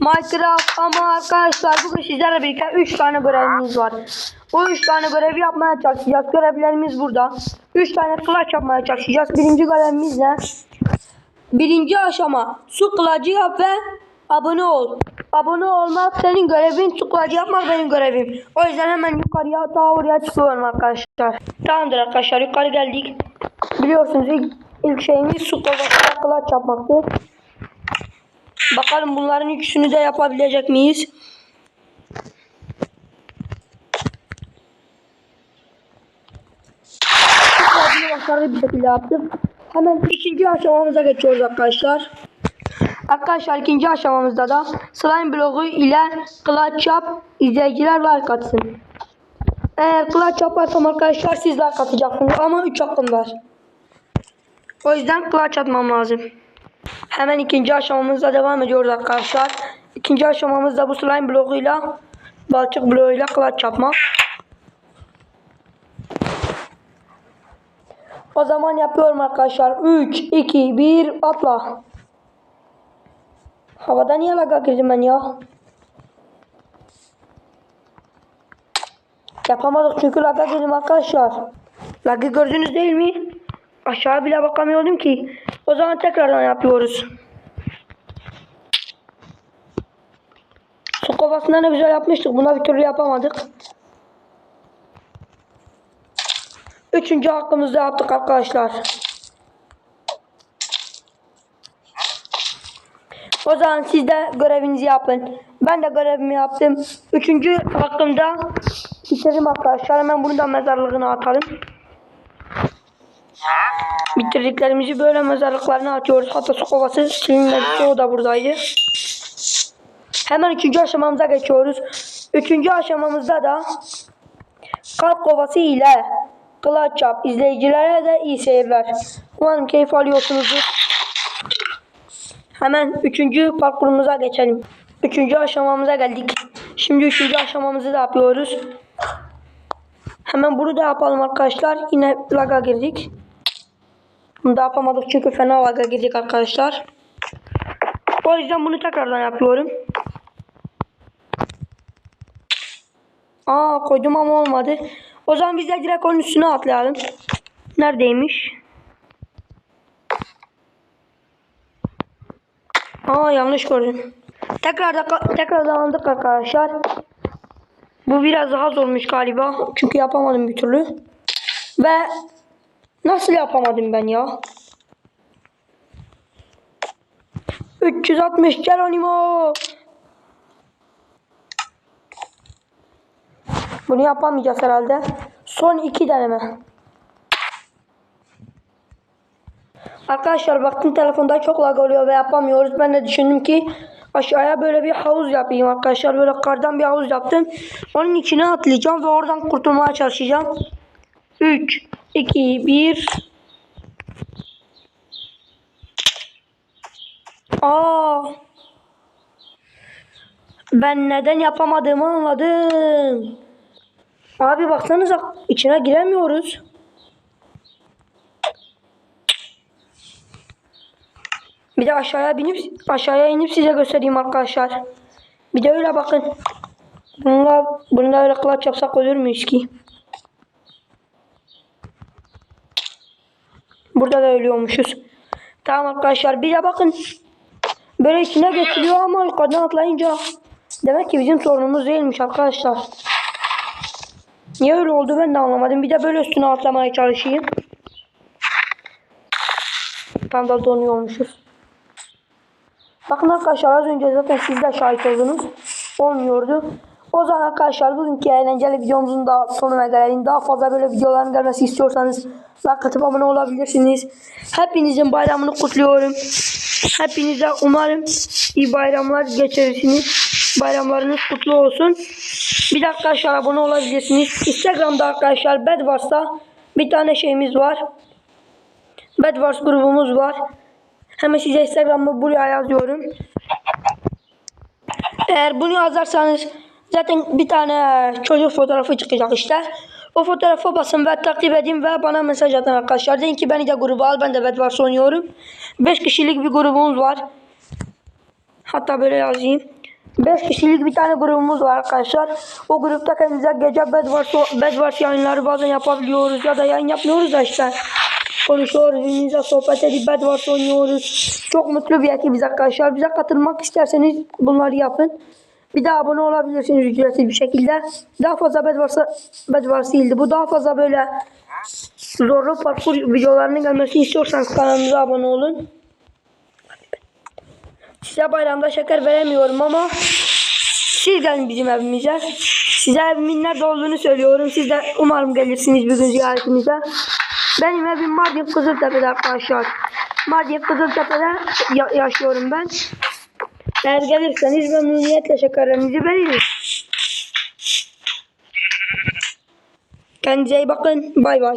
Minecraft ama arkadaşlar bugün sizlerle birlikte 3 tane görevimiz var. O 3 tane görevi yapmaya çalışacağız. Görevlerimiz burada. 3 tane kılıç yapmaya çalışacağız. Birinci görevimiz ne? Birinci aşama su kılıcı yap ve abone ol. Abone olmak senin görevin, su kılıcı yapmak benim görevim. O yüzden hemen yukarıya ta oraya çıkıyorum arkadaşlar. Tamamdır arkadaşlar yukarı geldik. Biliyorsunuz ilk, ilk şeyimiz su kılıcı kılıç yapmaktı. Bakalım bunların üçünü de yapabilecek miyiz? Başarılı. Hemen ikinci aşamamıza geçiyoruz arkadaşlar. Arkadaşlar ikinci aşamamızda da slime bloğu ile clutch yap izleyiciler like atsın. Eğer clutch yaparsam arkadaşlar siz like ama 3 hakkım var. O yüzden clutch atmam lazım. Hemen ikinci aşamamızda devam ediyoruz arkadaşlar. İkinci aşamamızda bu slime bloğuyla balçık bloğuyla clutch yapmak. O zaman yapıyorum arkadaşlar. 3, 2, 1 atla. Havada niye laga girdim ben ya? Yapamadık çünkü laga girdim arkadaşlar. Lagı gördünüz değil mi? Aşağı bile bakamıyordum ki. O zaman tekrardan yapıyoruz. Su kovasında ne güzel yapmıştık. Buna bir türlü yapamadık. Üçüncü hakkımızda yaptık arkadaşlar. O zaman siz de görevinizi yapın. Ben de görevimi yaptım. Üçüncü hakkımda bitirdim arkadaşlar. Hemen bunu da mezarlığına atalım. Bitirdiklerimizi böyle mezarlıklarına atıyoruz. Hatta su kovası silinmedi. O da buradaydı. Hemen üçüncü aşamamıza geçiyoruz. Üçüncü aşamamızda da kalp kovası ile kılıç yap. İzleyicilere de iyi seyirler. Umarım keyif alıyorsunuzdur. Hemen üçüncü parkurumuza geçelim. Üçüncü aşamamıza geldik. Şimdi üçüncü aşamamızı da yapıyoruz. Hemen bunu da yapalım arkadaşlar. Yine laga girdik. Bunu da yapamadık çünkü fena laga girdik arkadaşlar. O yüzden bunu tekrardan yapıyorum. Aa koydum ama olmadı. O zaman biz de direkt onun üstüne atlayalım. Neredeymiş? Aa yanlış gördüm. Tekrar da tekrardan aldık arkadaşlar. Bu biraz daha zormuş galiba. Çünkü yapamadım bir türlü. Ve nasıl yapamadım ben ya? 360 Geronimo. Bunu yapamayacağız herhalde. Son iki deneme. Arkadaşlar baktım telefonda çok lag oluyor ve yapamıyoruz. Ben de düşündüm ki aşağıya böyle bir havuz yapayım arkadaşlar. Böyle kardan bir havuz yaptım. Onun içine atlayacağım ve oradan kurtulmaya çalışacağım. 3, 2, 1. Aa. Ben neden yapamadığımı anladım. Abi baksanıza içine giremiyoruz. Bir de aşağıya binip aşağıya inip size göstereyim arkadaşlar. Bir de öyle bakın. Bununla bununla öyle clutch yapsak olur muyuz ki? Burada da ölüyormuşuz. Tamam arkadaşlar bir de bakın. Böyle içine geçiliyor ama yukarıdan atlayınca demek ki bizim sorunumuz değilmiş arkadaşlar. Niye öyle oldu ben de anlamadım. Bir de böyle üstüne atlamaya çalışayım. Tam da donuyormuşuz. Bakın arkadaşlar az önce zaten siz de şahit oldunuz. Olmuyordu. O zaman arkadaşlar bugünkü eğlenceli videomuzun da sonuna gelelim. Daha fazla böyle videoların gelmesi istiyorsanız like abone olabilirsiniz. Hepinizin bayramını kutluyorum. Hepinize umarım iyi bayramlar geçirirsiniz. Bayramlarınız kutlu olsun. Bir de arkadaşlar abone olabilirsiniz. Instagram'da arkadaşlar Bedwars'ta bir tane şeyimiz var. Bedwars grubumuz var. Hemen size Instagram'ı buraya yazıyorum. Eğer bunu yazarsanız zaten bir tane çocuk fotoğrafı çıkacak işte. O fotoğrafa basın ve takip edin ve bana mesaj atın arkadaşlar. Deyin ki beni de gruba al ben de Bedwars oynuyorum. 5 kişilik bir grubumuz var. Hatta böyle yazayım. 5 kişilik bir tane grubumuz var arkadaşlar. O grupta kendimize gece Bedwars, Bedwars yayınları bazen yapabiliyoruz ya da yayın yapmıyoruz da işte. Konuşuyoruz, birbirimizle sohbet edip Bedwars oynuyoruz. Çok mutlu bir ekibiz arkadaşlar. Bize katılmak isterseniz bunları yapın. Bir de abone olabilirsiniz ücretsiz bir şekilde. Daha fazla Bedwars, Bedwars değildi. Bu daha fazla böyle zorlu parkur videolarının gelmesini istiyorsanız kanalımıza abone olun. Size bayramda şeker veremiyorum ama siz gelin bizim evimize. Size evimin nerede olduğunu söylüyorum. Siz de umarım gelirsiniz bir gün ziyaretimize. Benim evim Mardin Kızıltepe'de arkadaşlar. Mardin Kızıltepe'de ya- yaşıyorum ben. Eğer gelirseniz memnuniyetle şekerlerinizi veririz. Kendinize iyi bakın. Bay bay.